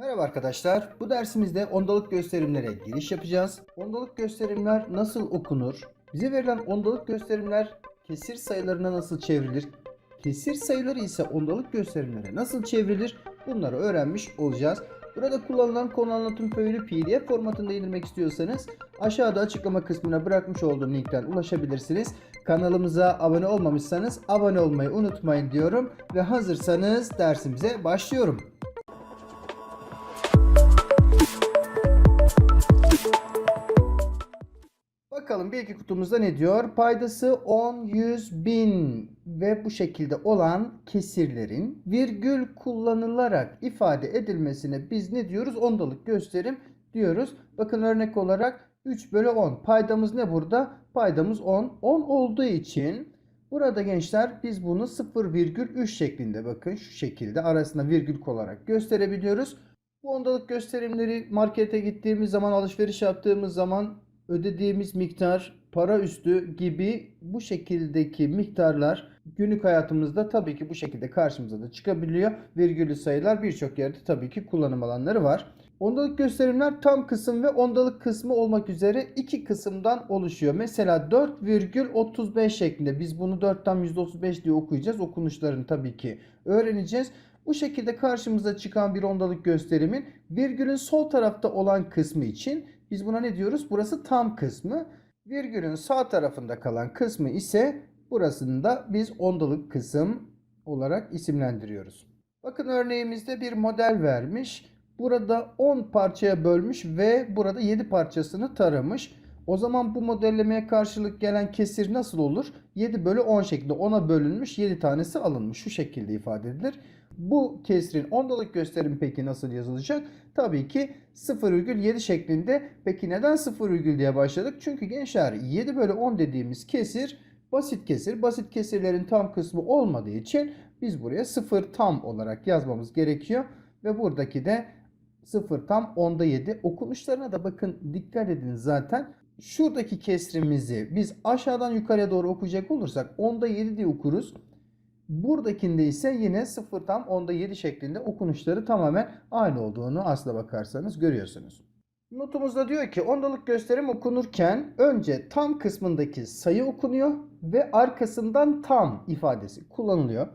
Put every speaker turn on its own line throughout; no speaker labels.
Merhaba arkadaşlar. Bu dersimizde ondalık gösterimlere giriş yapacağız. Ondalık gösterimler nasıl okunur? Bize verilen ondalık gösterimler kesir sayılarına nasıl çevrilir? Kesir sayıları ise ondalık gösterimlere nasıl çevrilir? Bunları öğrenmiş olacağız. Burada kullanılan konu anlatım föyünü pdf formatında indirmek istiyorsanız aşağıda açıklama kısmına bırakmış olduğum linkten ulaşabilirsiniz. Kanalımıza abone olmamışsanız abone olmayı unutmayın diyorum ve hazırsanız dersimize başlıyorum. Bakalım bir iki kutumuzda ne diyor? Paydası 10, 100, 1000 ve bu şekilde olan kesirlerin virgül kullanılarak ifade edilmesine biz ne diyoruz? Ondalık gösterim diyoruz. Bakın örnek olarak 3 bölü 10. Paydamız ne burada? Paydamız 10. 10 olduğu için burada gençler biz bunu 0,3 şeklinde bakın şu şekilde arasında virgül olarak gösterebiliyoruz. Bu ondalık gösterimleri markete gittiğimiz zaman alışveriş yaptığımız zaman ödediğimiz miktar, para üstü gibi bu şekildeki miktarlar günlük hayatımızda tabii ki bu şekilde karşımıza da çıkabiliyor. Virgülü sayılar birçok yerde tabii ki kullanım alanları var. Ondalık gösterimler tam kısım ve ondalık kısmı olmak üzere iki kısımdan oluşuyor. Mesela 4,35 şeklinde biz bunu 4 tam %35 diye okuyacağız. Okunuşlarını tabii ki öğreneceğiz. Bu şekilde karşımıza çıkan bir ondalık gösterimin virgülün sol tarafta olan kısmı için biz buna ne diyoruz? Burası tam kısmı. Virgülün sağ tarafında kalan kısmı ise burasını da biz ondalık kısım olarak isimlendiriyoruz. Bakın örneğimizde bir model vermiş. Burada 10 parçaya bölmüş ve burada 7 parçasını taramış. O zaman bu modellemeye karşılık gelen kesir nasıl olur? 7 bölü 10 şeklinde 10'a bölünmüş 7 tanesi alınmış. Şu şekilde ifade edilir. Bu kesrin ondalık gösterimi peki nasıl yazılacak? Tabii ki 0,7 şeklinde. Peki neden 0, diye başladık? Çünkü gençler 7 bölü 10 dediğimiz kesir basit kesir. Basit kesirlerin tam kısmı olmadığı için biz buraya 0 tam olarak yazmamız gerekiyor. Ve buradaki de 0 tam 10'da 7. Okunuşlarına da bakın dikkat edin zaten. Şuradaki kesrimizi biz aşağıdan yukarıya doğru okuyacak olursak 10'da 7 diye okuruz. Buradakinde ise yine 0 tam 10'da 7 şeklinde okunuşları tamamen aynı olduğunu asla bakarsanız görüyorsunuz. Notumuzda diyor ki ondalık gösterim okunurken önce tam kısmındaki sayı okunuyor ve arkasından tam ifadesi kullanılıyor.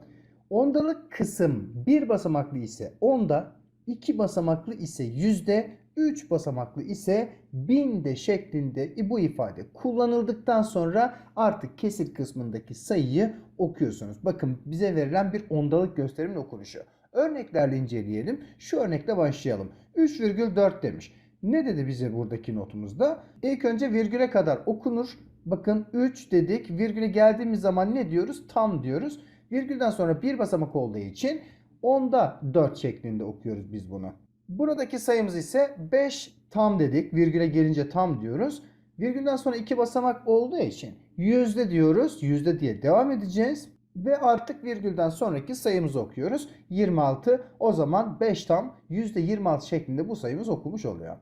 Ondalık kısım bir basamaklı ise onda, iki basamaklı ise yüzde, 3 basamaklı ise binde şeklinde bu ifade kullanıldıktan sonra artık kesir kısmındaki sayıyı okuyorsunuz. Bakın bize verilen bir ondalık gösterimin okunuşu. Örneklerle inceleyelim. Şu örnekle başlayalım. 3,4 demiş. Ne dedi bize buradaki notumuzda? İlk önce virgüle kadar okunur. Bakın 3 dedik. Virgüle geldiğimiz zaman ne diyoruz? Tam diyoruz. Virgülden sonra bir basamak olduğu için onda 4 şeklinde okuyoruz biz bunu. Buradaki sayımız ise 5 tam dedik. Virgüle gelince tam diyoruz. Virgülden sonra iki basamak olduğu için yüzde diyoruz. Yüzde diye devam edeceğiz. Ve artık virgülden sonraki sayımızı okuyoruz. 26 o zaman 5 tam yüzde 26 şeklinde bu sayımız okumuş oluyor.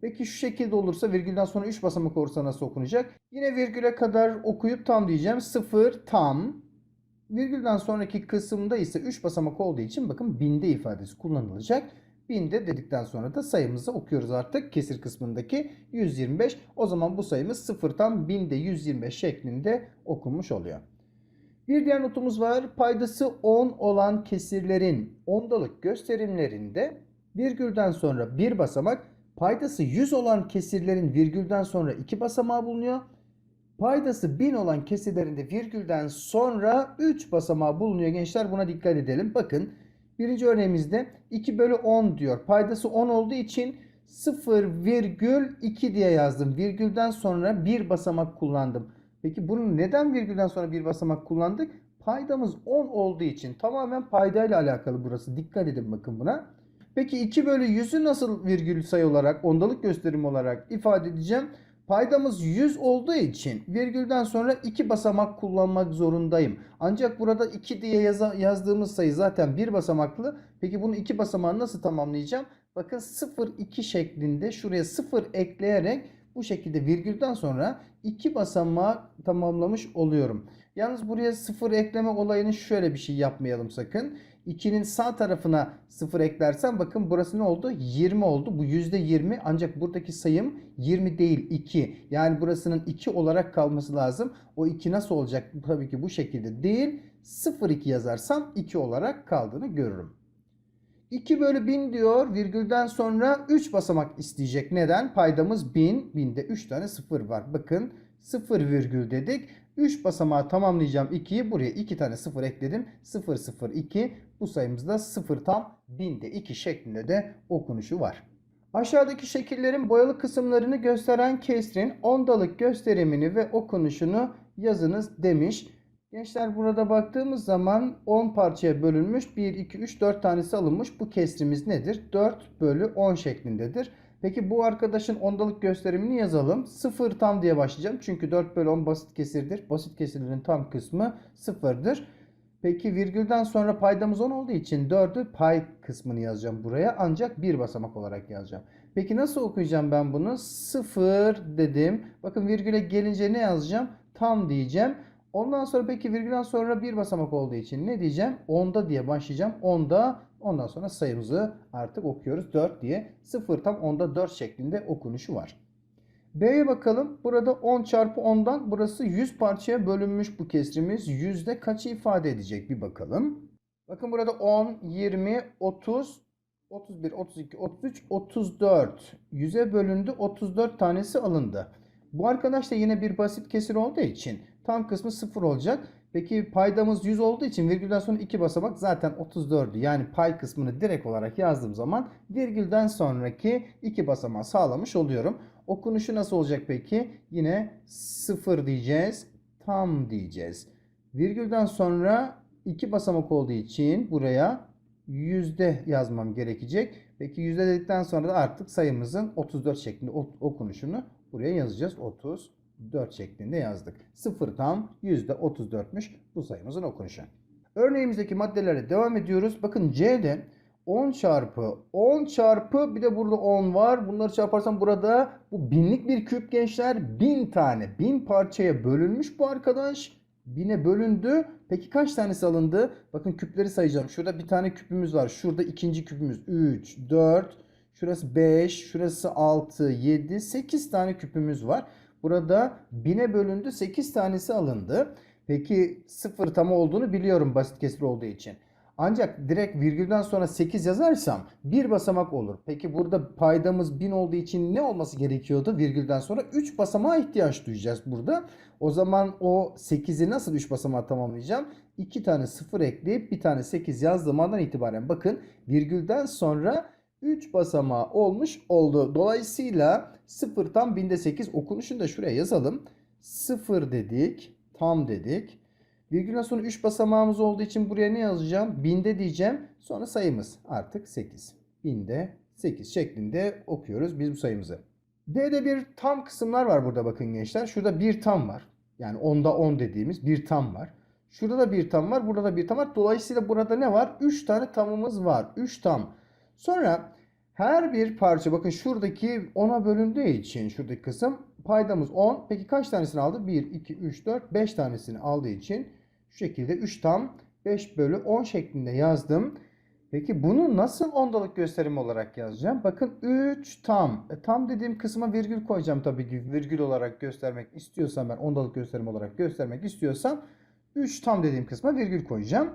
Peki şu şekilde olursa virgülden sonra 3 basamak olursa nasıl okunacak? Yine virgüle kadar okuyup tam diyeceğim. 0 tam. Virgülden sonraki kısımda ise 3 basamak olduğu için bakın binde ifadesi kullanılacak binde dedikten sonra da sayımızı okuyoruz artık kesir kısmındaki 125. O zaman bu sayımız sıfırdan binde 125 şeklinde okunmuş oluyor. Bir diğer notumuz var. Paydası 10 olan kesirlerin ondalık gösterimlerinde virgülden sonra bir basamak, paydası 100 olan kesirlerin virgülden sonra iki basamağı bulunuyor. Paydası 1000 olan kesirlerinde virgülden sonra 3 basamağı bulunuyor gençler. Buna dikkat edelim. Bakın Birinci örneğimizde 2 bölü 10 diyor. Paydası 10 olduğu için 0,2 diye yazdım. Virgülden sonra bir basamak kullandım. Peki bunu neden virgülden sonra bir basamak kullandık? Paydamız 10 olduğu için tamamen paydayla alakalı burası. Dikkat edin bakın buna. Peki 2 bölü 100'ü nasıl virgül sayı olarak, ondalık gösterim olarak ifade edeceğim? Paydamız 100 olduğu için virgülden sonra 2 basamak kullanmak zorundayım. Ancak burada 2 diye yazdığımız sayı zaten 1 basamaklı. Peki bunu 2 basamağı nasıl tamamlayacağım? Bakın 0-2 şeklinde şuraya 0 ekleyerek bu şekilde virgülden sonra 2 basamağı tamamlamış oluyorum. Yalnız buraya sıfır ekleme olayını şöyle bir şey yapmayalım sakın. 2'nin sağ tarafına sıfır eklersen bakın burası ne oldu? 20 oldu. Bu %20 ancak buradaki sayım 20 değil 2. Yani burasının 2 olarak kalması lazım. O 2 nasıl olacak? Tabii ki bu şekilde değil. 0,2 yazarsam 2 olarak kaldığını görürüm. 2 bölü 1000 diyor virgülden sonra 3 basamak isteyecek. Neden? Paydamız 1000. 1000'de 3 tane 0 var. Bakın 0 virgül dedik. 3 basamağı tamamlayacağım 2'yi. Buraya 2 tane 0 ekledim. 0 0 2. Bu sayımızda 0 tam 1000'de 2 şeklinde de okunuşu var. Aşağıdaki şekillerin boyalı kısımlarını gösteren kesrin ondalık gösterimini ve okunuşunu yazınız demiş. Gençler burada baktığımız zaman 10 parçaya bölünmüş. 1, 2, 3, 4 tanesi alınmış. Bu kesrimiz nedir? 4 bölü 10 şeklindedir. Peki bu arkadaşın ondalık gösterimini yazalım. 0 tam diye başlayacağım. Çünkü 4 bölü 10 basit kesirdir. Basit kesirlerin tam kısmı 0'dır. Peki virgülden sonra paydamız 10 olduğu için 4'ü pay kısmını yazacağım buraya. Ancak bir basamak olarak yazacağım. Peki nasıl okuyacağım ben bunu? 0 dedim. Bakın virgüle gelince ne yazacağım? Tam diyeceğim. Ondan sonra peki virgülden sonra bir basamak olduğu için ne diyeceğim? Onda diye başlayacağım. Onda ondan sonra sayımızı artık okuyoruz. 4 diye 0 tam onda 4 şeklinde okunuşu var. B'ye bakalım. Burada 10 çarpı 10'dan burası 100 parçaya bölünmüş bu kesrimiz. Yüzde kaçı ifade edecek bir bakalım. Bakın burada 10, 20, 30, 31, 32, 33, 34. 100'e bölündü. 34 tanesi alındı. Bu arkadaş da yine bir basit kesir olduğu için Tam kısmı 0 olacak. Peki paydamız 100 olduğu için virgülden sonra 2 basamak zaten 34'ü. Yani pay kısmını direkt olarak yazdığım zaman virgülden sonraki 2 basamağı sağlamış oluyorum. Okunuşu nasıl olacak peki? Yine 0 diyeceğiz. Tam diyeceğiz. Virgülden sonra 2 basamak olduğu için buraya yüzde yazmam gerekecek. Peki yüzde dedikten sonra da artık sayımızın 34 şeklinde okunuşunu buraya yazacağız. 30 4 şeklinde yazdık. 0 tam %34'müş bu sayımızın okunuşu. Örneğimizdeki maddelere devam ediyoruz. Bakın C'de 10 çarpı 10 çarpı bir de burada 10 var. Bunları çarparsam burada bu binlik bir küp gençler 1000 tane 1000 parçaya bölünmüş bu arkadaş. 1000'e bölündü. Peki kaç tanesi alındı? Bakın küpleri sayacağım. Şurada bir tane küpümüz var. Şurada ikinci küpümüz 3, 4, şurası 5, şurası 6, 7, 8 tane küpümüz var. Burada 1000'e bölündü 8 tanesi alındı. Peki 0 tam olduğunu biliyorum basit kesir olduğu için. Ancak direkt virgülden sonra 8 yazarsam bir basamak olur. Peki burada paydamız 1000 olduğu için ne olması gerekiyordu? Virgülden sonra 3 basamağa ihtiyaç duyacağız burada. O zaman o 8'i nasıl 3 basamağa tamamlayacağım? 2 tane 0 ekleyip bir tane 8 yazdığım andan itibaren bakın virgülden sonra 3 basamağı olmuş oldu. Dolayısıyla 0 tam binde 8 okunuşunu da şuraya yazalım. 0 dedik. Tam dedik. Virgülün sonra 3 basamağımız olduğu için buraya ne yazacağım? Binde diyeceğim. Sonra sayımız artık 8. Binde 8 şeklinde okuyoruz biz bu sayımızı. D'de bir tam kısımlar var burada bakın gençler. Şurada bir tam var. Yani 10'da 10 dediğimiz bir tam var. Şurada da bir tam var. Burada da bir tam var. Dolayısıyla burada ne var? 3 tane tamımız var. 3 tam. Sonra her bir parça bakın şuradaki 10'a bölündüğü için şuradaki kısım paydamız 10. Peki kaç tanesini aldı? 1, 2, 3, 4, 5 tanesini aldığı için şu şekilde 3 tam 5 bölü 10 şeklinde yazdım. Peki bunu nasıl ondalık gösterim olarak yazacağım? Bakın 3 tam. E, tam dediğim kısma virgül koyacağım tabii ki. Virgül olarak göstermek istiyorsam ben ondalık gösterim olarak göstermek istiyorsam 3 tam dediğim kısma virgül koyacağım.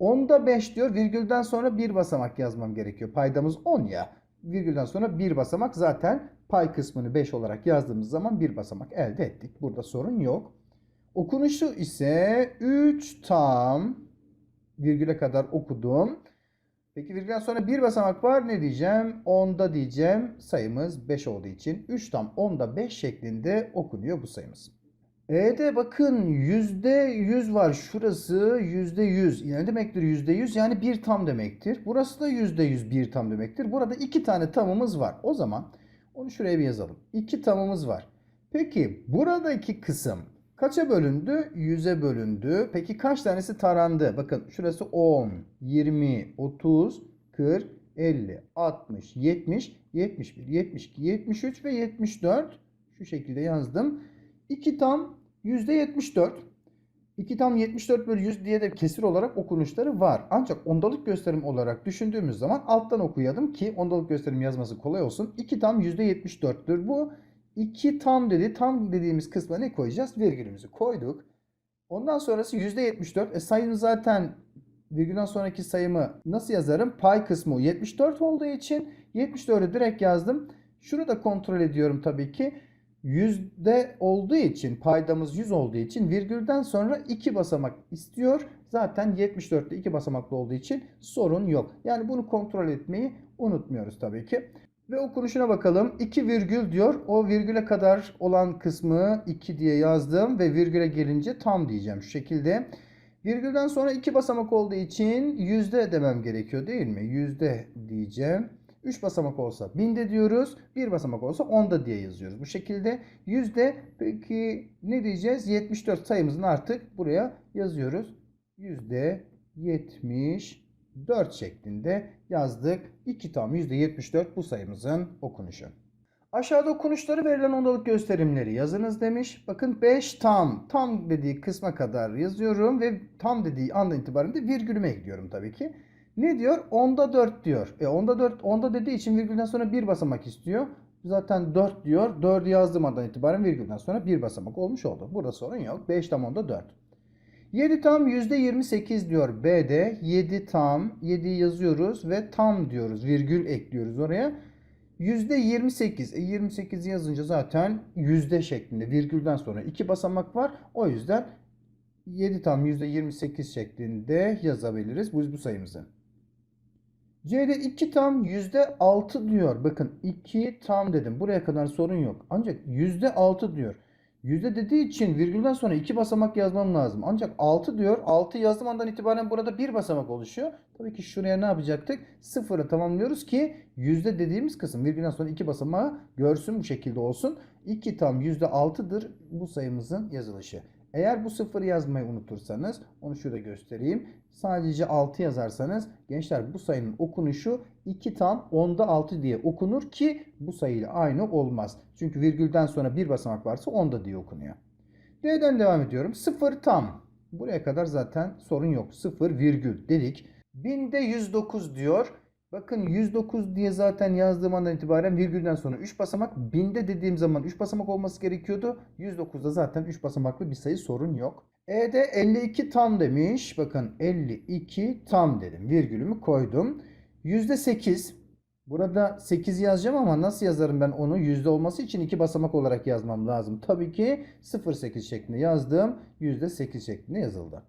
10'da 5 diyor virgülden sonra bir basamak yazmam gerekiyor. Paydamız 10 ya. Virgülden sonra bir basamak zaten pay kısmını 5 olarak yazdığımız zaman bir basamak elde ettik. Burada sorun yok. Okunuşu ise 3 tam virgüle kadar okudum. Peki virgülden sonra bir basamak var ne diyeceğim? 10'da diyeceğim sayımız 5 olduğu için 3 tam 10'da 5 şeklinde okunuyor bu sayımız. E'de bakın %100 var. Şurası %100. Yani demektir %100 yani bir tam demektir. Burası da %100 bir tam demektir. Burada iki tane tamımız var. O zaman onu şuraya bir yazalım. İki tamımız var. Peki buradaki kısım kaça bölündü? 100'e bölündü. Peki kaç tanesi tarandı? Bakın şurası 10, 20, 30, 40, 50, 60, 70, 71, 72, 73 ve 74. Şu şekilde yazdım. 2 tam %74. 2 tam 74 bölü 100 diye de kesir olarak okunuşları var. Ancak ondalık gösterim olarak düşündüğümüz zaman alttan okuyalım ki ondalık gösterim yazması kolay olsun. 2 tam %74'tür bu. 2 tam dedi. Tam dediğimiz kısma ne koyacağız? Virgülümüzü koyduk. Ondan sonrası %74. E sayım zaten virgülden sonraki sayımı nasıl yazarım? Pay kısmı 74 olduğu için 74'ü direkt yazdım. Şunu da kontrol ediyorum tabii ki yüzde olduğu için paydamız 100 olduğu için virgülden sonra iki basamak istiyor. Zaten 74'te iki basamaklı olduğu için sorun yok. Yani bunu kontrol etmeyi unutmuyoruz tabii ki. Ve okunuşuna bakalım. 2 virgül diyor. O virgüle kadar olan kısmı 2 diye yazdım ve virgüle gelince tam diyeceğim şu şekilde. Virgülden sonra iki basamak olduğu için yüzde demem gerekiyor değil mi? Yüzde diyeceğim. 3 basamak olsa 1000'de diyoruz. 1 basamak olsa 10'da diye yazıyoruz. Bu şekilde yüzde peki ne diyeceğiz? 74 sayımızın artık buraya yazıyoruz. Yüzde 74 şeklinde yazdık. İki tam yüzde 74 bu sayımızın okunuşu. Aşağıda okunuşları verilen ondalık gösterimleri yazınız demiş. Bakın 5 tam. Tam dediği kısma kadar yazıyorum ve tam dediği andan itibaren de virgülüme gidiyorum tabii ki. Ne diyor? Onda 4 diyor. E onda 4, onda dediği için virgülden sonra bir basamak istiyor. Zaten 4 diyor. 4'ü yazdığım andan itibaren virgülden sonra bir basamak olmuş oldu. Burada sorun yok. 5 tam onda 4. 7 tam %28 diyor B'de. 7 tam 7 yazıyoruz ve tam diyoruz. Virgül ekliyoruz oraya. %28. E 28 yazınca zaten yüzde şeklinde virgülden sonra iki basamak var. O yüzden 7 tam %28 şeklinde yazabiliriz biz bu sayımızı. C'de 2 tam %6 diyor. Bakın 2 tam dedim. Buraya kadar sorun yok. Ancak %6 diyor. Yüzde dediği için virgülden sonra iki basamak yazmam lazım. Ancak 6 diyor. 6 yazdığım andan itibaren burada bir basamak oluşuyor. Tabii ki şuraya ne yapacaktık? Sıfırı tamamlıyoruz ki yüzde dediğimiz kısım virgülden sonra iki basamağı görsün bu şekilde olsun. 2 tam yüzde altıdır bu sayımızın yazılışı. Eğer bu sıfırı yazmayı unutursanız onu şurada göstereyim. Sadece 6 yazarsanız gençler bu sayının okunuşu 2 tam 10'da 6 diye okunur ki bu sayıyla aynı olmaz. Çünkü virgülden sonra bir basamak varsa 10'da diye okunuyor. D'den devam ediyorum. 0 tam. Buraya kadar zaten sorun yok. 0 virgül dedik. Binde 109 diyor. Bakın 109 diye zaten yazdığım andan itibaren virgülden sonra 3 basamak. Binde dediğim zaman 3 basamak olması gerekiyordu. 109'da zaten 3 basamaklı bir sayı sorun yok. E'de 52 tam demiş. Bakın 52 tam dedim. Virgülümü koydum. %8. Burada 8 yazacağım ama nasıl yazarım ben onu? Yüzde olması için 2 basamak olarak yazmam lazım. Tabii ki 0,8 şeklinde yazdım. %8 şeklinde yazıldı.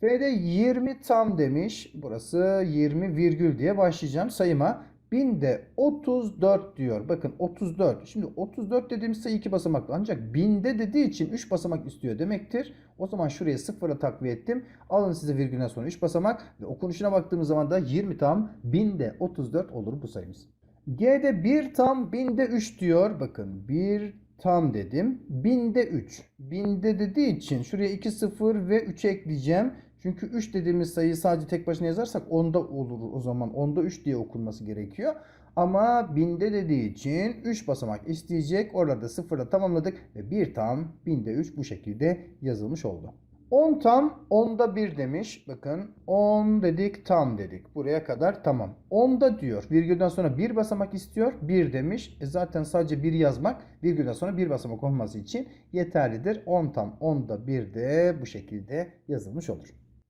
F'de 20 tam demiş. Burası 20 virgül diye başlayacağım sayıma. 1000 de 34 diyor. Bakın 34. Şimdi 34 dediğimiz sayı 2 basamaklı. Ancak 1000'de dediği için 3 basamak istiyor demektir. O zaman şuraya 0'a takviye ettim. Alın size virgülden sonra 3 basamak. Ve okunuşuna baktığımız zaman da 20 tam 1000'de 34 olur bu sayımız. G'de 1 tam 1000'de 3 diyor. Bakın 1 tam dedim. Binde 3. Binde dediği için şuraya 2 0 ve 3 ekleyeceğim. Çünkü 3 dediğimiz sayıyı sadece tek başına yazarsak onda olur o zaman. Onda 3 diye okunması gerekiyor. Ama binde dediği için 3 basamak isteyecek. Orada sıfırla tamamladık ve bir tam binde 3 bu şekilde yazılmış oldu. 10 tam 10'da 1 demiş. Bakın 10 dedik tam dedik. Buraya kadar tamam. 10'da diyor. Virgülden sonra 1 basamak istiyor. 1 demiş. E zaten sadece 1 yazmak virgülden sonra 1 basamak olması için yeterlidir. 10 tam 10'da 1 de bu şekilde yazılmış olur.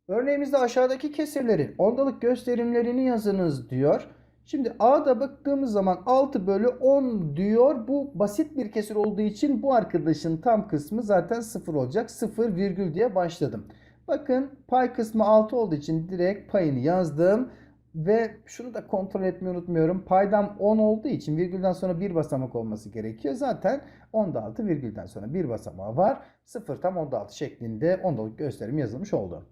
Örneğimizde aşağıdaki kesirlerin ondalık gösterimlerini yazınız diyor. Şimdi A'da baktığımız zaman 6 bölü 10 diyor. Bu basit bir kesir olduğu için bu arkadaşın tam kısmı zaten 0 olacak. 0 virgül diye başladım. Bakın pay kısmı 6 olduğu için direkt payını yazdım. Ve şunu da kontrol etmeyi unutmuyorum. Paydam 10 olduğu için virgülden sonra bir basamak olması gerekiyor. Zaten 10'da 6 virgülden sonra bir basamağı var. 0 tam 10'da 6 şeklinde 10'da gösterim yazılmış oldu.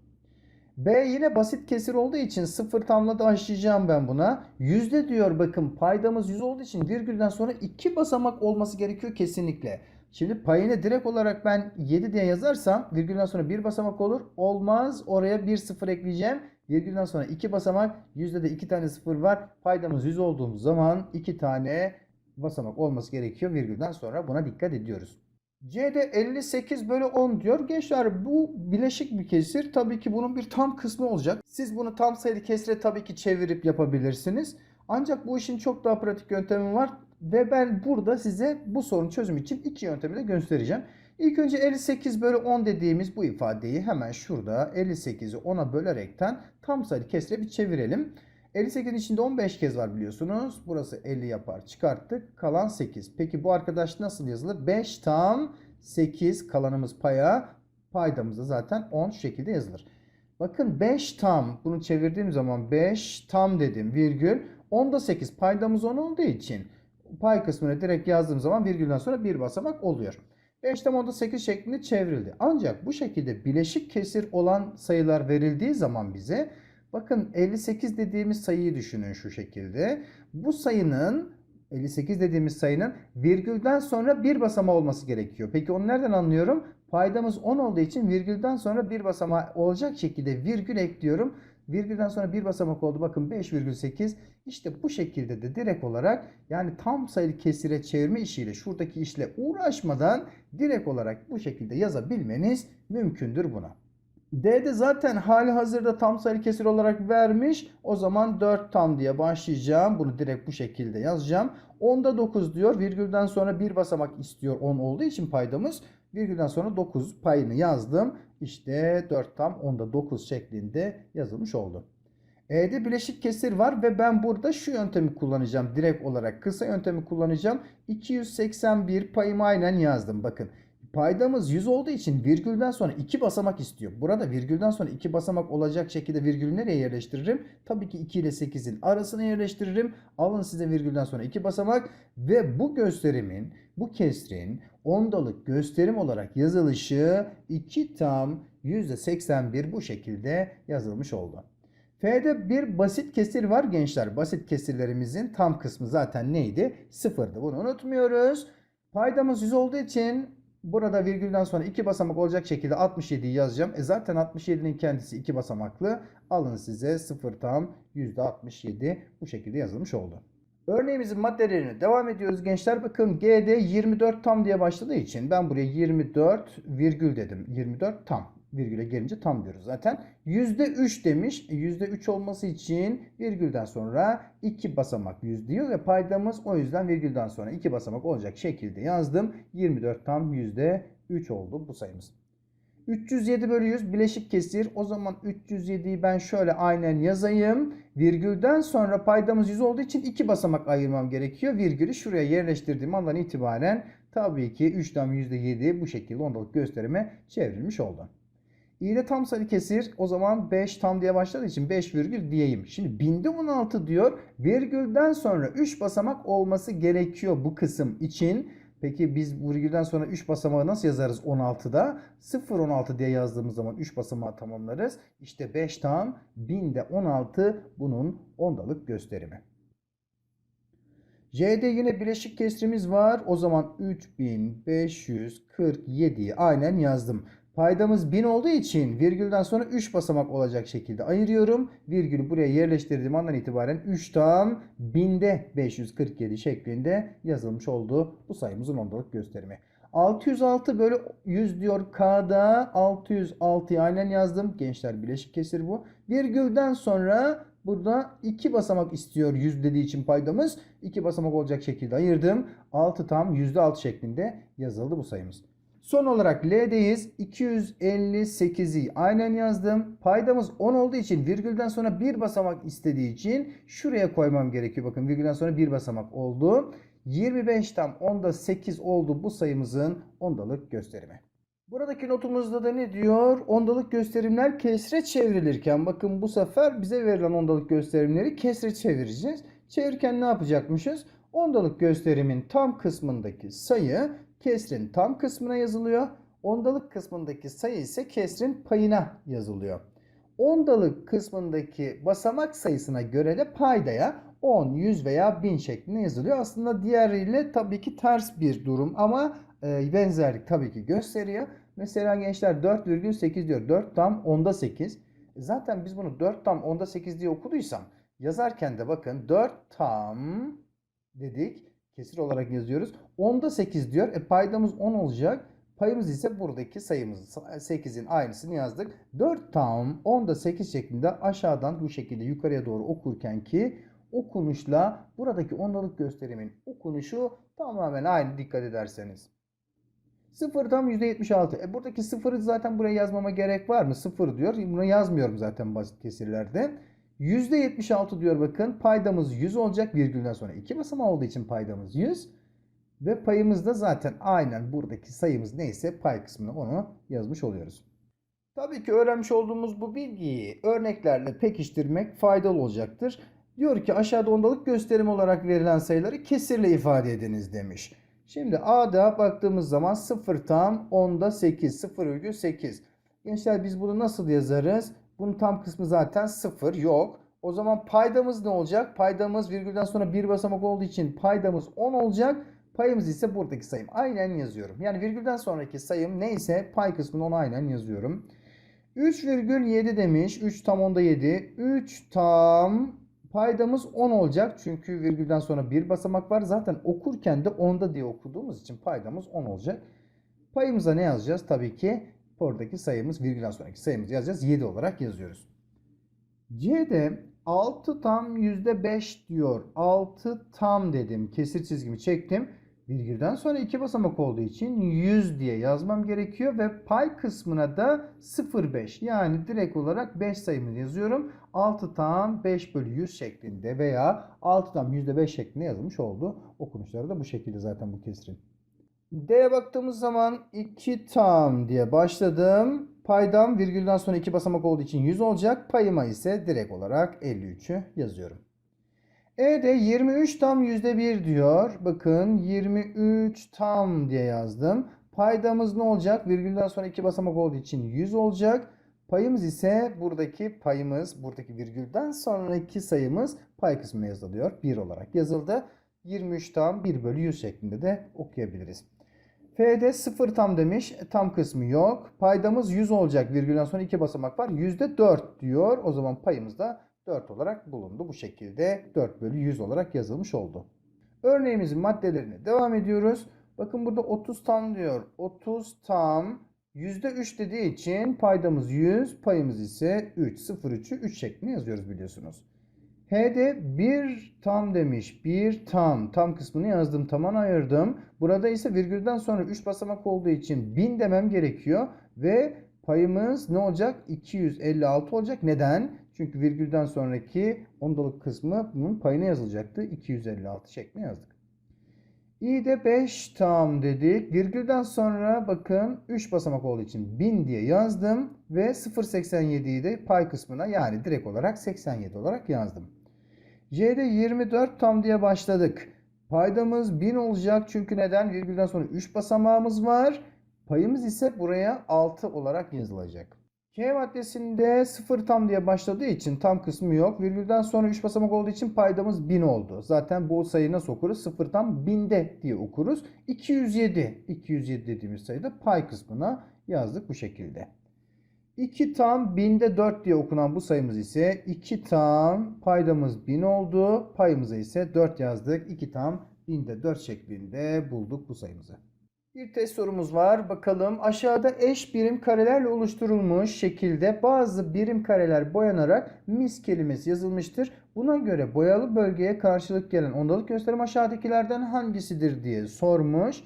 B yine basit kesir olduğu için sıfır tamla da aşacağım ben buna. Yüzde diyor bakın paydamız 100 olduğu için virgülden sonra iki basamak olması gerekiyor kesinlikle. Şimdi payını direkt olarak ben 7 diye yazarsam virgülden sonra bir basamak olur. Olmaz oraya bir sıfır ekleyeceğim. Virgülden sonra iki basamak yüzde de iki tane sıfır var. Paydamız 100 olduğumuz zaman iki tane basamak olması gerekiyor. Virgülden sonra buna dikkat ediyoruz. C'de 58 bölü 10 diyor. Gençler bu bileşik bir kesir. Tabii ki bunun bir tam kısmı olacak. Siz bunu tam sayılı kesire tabii ki çevirip yapabilirsiniz. Ancak bu işin çok daha pratik yöntemi var. Ve ben burada size bu sorun çözümü için iki yöntemi de göstereceğim. İlk önce 58 bölü 10 dediğimiz bu ifadeyi hemen şurada 58'i 10'a bölerekten tam sayılı kesire bir çevirelim. 58'in içinde 15 kez var biliyorsunuz. Burası 50 yapar. Çıkarttık. Kalan 8. Peki bu arkadaş nasıl yazılır? 5 tam 8 kalanımız paya. Paydamız da zaten 10 şekilde yazılır. Bakın 5 tam. Bunu çevirdiğim zaman 5 tam dedim virgül. 10 da 8 paydamız 10 olduğu için pay kısmını direkt yazdığım zaman virgülden sonra bir basamak oluyor. 5 tam 10 da 8 şeklinde çevrildi. Ancak bu şekilde bileşik kesir olan sayılar verildiği zaman bize Bakın 58 dediğimiz sayıyı düşünün şu şekilde. Bu sayının 58 dediğimiz sayının virgülden sonra bir basama olması gerekiyor. Peki onu nereden anlıyorum? Paydamız 10 olduğu için virgülden sonra bir basama olacak şekilde virgül ekliyorum. Virgülden sonra bir basamak oldu. Bakın 5,8. İşte bu şekilde de direkt olarak yani tam sayılı kesire çevirme işiyle şuradaki işle uğraşmadan direkt olarak bu şekilde yazabilmeniz mümkündür buna. D de zaten hali hazırda tam sayı kesir olarak vermiş. O zaman 4 tam diye başlayacağım. Bunu direkt bu şekilde yazacağım. 10'da 9 diyor. Virgülden sonra bir basamak istiyor 10 olduğu için paydamız. Virgülden sonra 9 payını yazdım. İşte 4 tam 10'da 9 şeklinde yazılmış oldu. E'de bileşik kesir var ve ben burada şu yöntemi kullanacağım. Direkt olarak kısa yöntemi kullanacağım. 281 payımı aynen yazdım. Bakın paydamız 100 olduğu için virgülden sonra 2 basamak istiyor. Burada virgülden sonra 2 basamak olacak şekilde virgülü nereye yerleştiririm? Tabii ki 2 ile 8'in arasına yerleştiririm. Alın size virgülden sonra 2 basamak ve bu gösterimin, bu kesrin ondalık gösterim olarak yazılışı 2 tam %81 bu şekilde yazılmış oldu. F'de bir basit kesir var gençler. Basit kesirlerimizin tam kısmı zaten neydi? Sıfırdı. Bunu unutmuyoruz. Paydamız 100 olduğu için Burada virgülden sonra iki basamak olacak şekilde 67'yi yazacağım. E zaten 67'nin kendisi iki basamaklı. Alın size 0 tam %67 bu şekilde yazılmış oldu. Örneğimizin maddelerine devam ediyoruz gençler. Bakın GD 24 tam diye başladığı için ben buraya 24 virgül dedim. 24 tam. Virgüle gelince tam diyoruz zaten. %3 demiş. %3 e, olması için virgülden sonra 2 basamak yüz diyor ve paydamız o yüzden virgülden sonra 2 basamak olacak şekilde yazdım. 24 tam %3 oldu bu sayımız. 307 bölü 100 bileşik kesir. O zaman 307'yi ben şöyle aynen yazayım. Virgülden sonra paydamız 100 olduğu için iki basamak ayırmam gerekiyor. Virgülü şuraya yerleştirdiğim andan itibaren tabii ki 3'ten %7 bu şekilde ondalık gösterime çevrilmiş oldu. İyi tam sayı kesir. O zaman 5 tam diye başladığı için 5 virgül diyeyim. Şimdi binde 16 diyor. Virgülden sonra 3 basamak olması gerekiyor bu kısım için. Peki biz virgülden sonra 3 basamağı nasıl yazarız 16'da? 0 16 diye yazdığımız zaman 3 basamağı tamamlarız. İşte 5'ten 1000 de 16 bunun ondalık gösterimi. J'de yine bileşik kesrimiz var. O zaman 3547'yi aynen yazdım. Paydamız 1000 olduğu için virgülden sonra 3 basamak olacak şekilde ayırıyorum. Virgülü buraya yerleştirdiğim andan itibaren 3'ten 1000'de 547 şeklinde yazılmış oldu bu sayımızın ondalık gösterimi. 606 bölü 100 diyor K'da 606'yı aynen yazdım. Gençler bileşik kesir bu. Virgülden sonra burada 2 basamak istiyor 100 dediği için paydamız. 2 basamak olacak şekilde ayırdım. 6 tam %6 şeklinde yazıldı bu sayımız. Son olarak L'deyiz. 258'i aynen yazdım. Paydamız 10 olduğu için virgülden sonra bir basamak istediği için şuraya koymam gerekiyor. Bakın virgülden sonra bir basamak oldu. 25 tam 10'da 8 oldu bu sayımızın ondalık gösterimi. Buradaki notumuzda da ne diyor? Ondalık gösterimler kesre çevrilirken bakın bu sefer bize verilen ondalık gösterimleri kesre çevireceğiz. Çevirirken ne yapacakmışız? Ondalık gösterimin tam kısmındaki sayı kesrin tam kısmına yazılıyor. Ondalık kısmındaki sayı ise kesrin payına yazılıyor. Ondalık kısmındaki basamak sayısına göre de paydaya 10, 100 veya 1000 şeklinde yazılıyor. Aslında diğeriyle tabii ki ters bir durum ama e, benzerlik tabii ki gösteriyor. Mesela gençler 4,8 diyor. 4 tam onda 8. E, zaten biz bunu 4 tam onda 8 diye okuduysam yazarken de bakın 4 tam dedik kesir olarak yazıyoruz. 10'da 8 diyor. E paydamız 10 olacak. Payımız ise buradaki sayımız 8'in aynısını yazdık. 4 tam 10'da 8 şeklinde aşağıdan bu şekilde yukarıya doğru okurken ki okunuşla buradaki ondalık gösterimin okunuşu tamamen aynı dikkat ederseniz. 0 tam %76. E buradaki 0'ı zaten buraya yazmama gerek var mı? 0 diyor. Bunu yazmıyorum zaten basit kesirlerde. %76 diyor bakın paydamız 100 olacak virgülden sonra 2 basamağı olduğu için paydamız 100. Ve payımız da zaten aynen buradaki sayımız neyse pay kısmını onu yazmış oluyoruz. Tabii ki öğrenmiş olduğumuz bu bilgiyi örneklerle pekiştirmek faydalı olacaktır. Diyor ki aşağıda ondalık gösterim olarak verilen sayıları kesirle ifade ediniz demiş. Şimdi A'da baktığımız zaman 0 tam, onda 8, 0,8. Gençler biz bunu nasıl yazarız? Bunun tam kısmı zaten 0 yok. O zaman paydamız ne olacak? Paydamız virgülden sonra bir basamak olduğu için paydamız 10 olacak. Payımız ise buradaki sayım. Aynen yazıyorum. Yani virgülden sonraki sayım neyse pay kısmını ona aynen yazıyorum. 3,7 demiş. 3 tam 10'da 7. 3 tam paydamız 10 olacak. Çünkü virgülden sonra bir basamak var. Zaten okurken de 10'da diye okuduğumuz için paydamız 10 olacak. Payımıza ne yazacağız? Tabii ki Oradaki sayımız virgülden sonraki sayımız yazacağız. 7 olarak yazıyoruz. C'de 6 tam %5 diyor. 6 tam dedim. Kesir çizgimi çektim. Virgülden sonra iki basamak olduğu için 100 diye yazmam gerekiyor ve pay kısmına da 0,5 yani direkt olarak 5 sayımını yazıyorum. 6 tam 5 bölü 100 şeklinde veya 6 tam %5 şeklinde yazılmış oldu. Okunuşları da bu şekilde zaten bu kesirin. D'ye baktığımız zaman 2 tam diye başladım. Paydam virgülden sonra 2 basamak olduğu için 100 olacak. Payıma ise direkt olarak 53'ü yazıyorum. E de 23 tam %1 diyor. Bakın 23 tam diye yazdım. Paydamız ne olacak? Virgülden sonra 2 basamak olduğu için 100 olacak. Payımız ise buradaki payımız, buradaki virgülden sonraki sayımız pay kısmına yazılıyor. 1 olarak yazıldı. 23 tam 1 bölü 100 şeklinde de okuyabiliriz. F'de 0 tam demiş. E, tam kısmı yok. Paydamız 100 olacak. Virgülden sonra iki basamak var. %4 diyor. O zaman payımız da 4 olarak bulundu. Bu şekilde 4 bölü 100 olarak yazılmış oldu. Örneğimizin maddelerine devam ediyoruz. Bakın burada 30 tam diyor. 30 tam %3 dediği için paydamız 100, payımız ise 3. 0, 3'ü 3 şeklinde yazıyoruz biliyorsunuz. H'de bir tam demiş. Bir tam. Tam kısmını yazdım. Taman ayırdım. Burada ise virgülden sonra 3 basamak olduğu için 1000 demem gerekiyor. Ve payımız ne olacak? 256 olacak. Neden? Çünkü virgülden sonraki ondalık kısmı bunun payına yazılacaktı. 256 şeklinde yazdık. İyi de 5 tam dedik. Virgülden sonra bakın 3 basamak olduğu için 1000 diye yazdım. Ve 0.87'yi de pay kısmına yani direkt olarak 87 olarak yazdım. J'de 24 tam diye başladık. Paydamız 1000 olacak çünkü neden? Virgülden sonra 3 basamağımız var. Payımız ise buraya 6 olarak yazılacak. K maddesinde 0 tam diye başladığı için tam kısmı yok. Virgülden sonra 3 basamak olduğu için paydamız 1000 oldu. Zaten bu sayıyı nasıl okuruz? 0 tam 1000'de diye okuruz. 207. 207 dediğimiz sayıda pay kısmına yazdık bu şekilde. 2 tam 1000'de 4 diye okunan bu sayımız ise 2 tam paydamız 1000 oldu. Payımıza ise 4 yazdık. 2 tam 1000'de 4 şeklinde bulduk bu sayımızı. Bir test sorumuz var. Bakalım aşağıda eş birim karelerle oluşturulmuş şekilde bazı birim kareler boyanarak mis kelimesi yazılmıştır. Buna göre boyalı bölgeye karşılık gelen ondalık gösterim aşağıdakilerden hangisidir diye sormuş.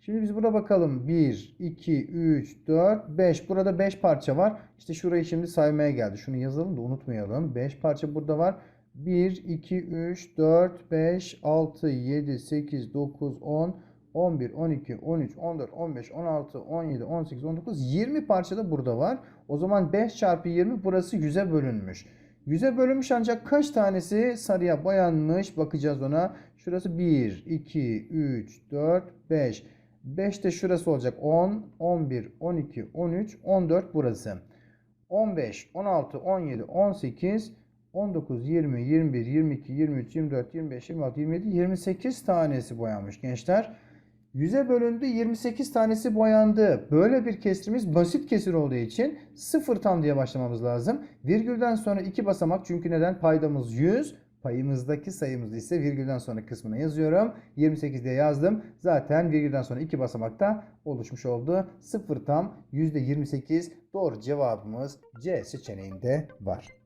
Şimdi biz buna bakalım. 1, 2, 3, 4, 5. Burada 5 parça var. İşte şurayı şimdi saymaya geldi. Şunu yazalım da unutmayalım. 5 parça burada var. 1, 2, 3, 4, 5, 6, 7, 8, 9, 10, 11, 12, 13, 14, 15, 16, 17, 18, 19, 20 parça da burada var. O zaman 5 çarpı 20 burası 100'e bölünmüş. 100'e bölünmüş ancak kaç tanesi sarıya boyanmış bakacağız ona. Şurası 1, 2, 3, 4, 5. 5 de şurası olacak 10, 11, 12, 13, 14 burası. 15, 16, 17, 18, 19, 20, 21, 22, 23, 24, 25, 26, 27, 28 tanesi boyanmış gençler. 100'e bölündü 28 tanesi boyandı. Böyle bir kesrimiz basit kesir olduğu için 0 tam diye başlamamız lazım. Virgülden sonra 2 basamak çünkü neden paydamız 100 payımızdaki sayımız ise virgülden sonra kısmına yazıyorum. 28 diye yazdım. Zaten virgülden sonra 2 basamakta oluşmuş oldu. 0 tam %28 doğru cevabımız C seçeneğinde var.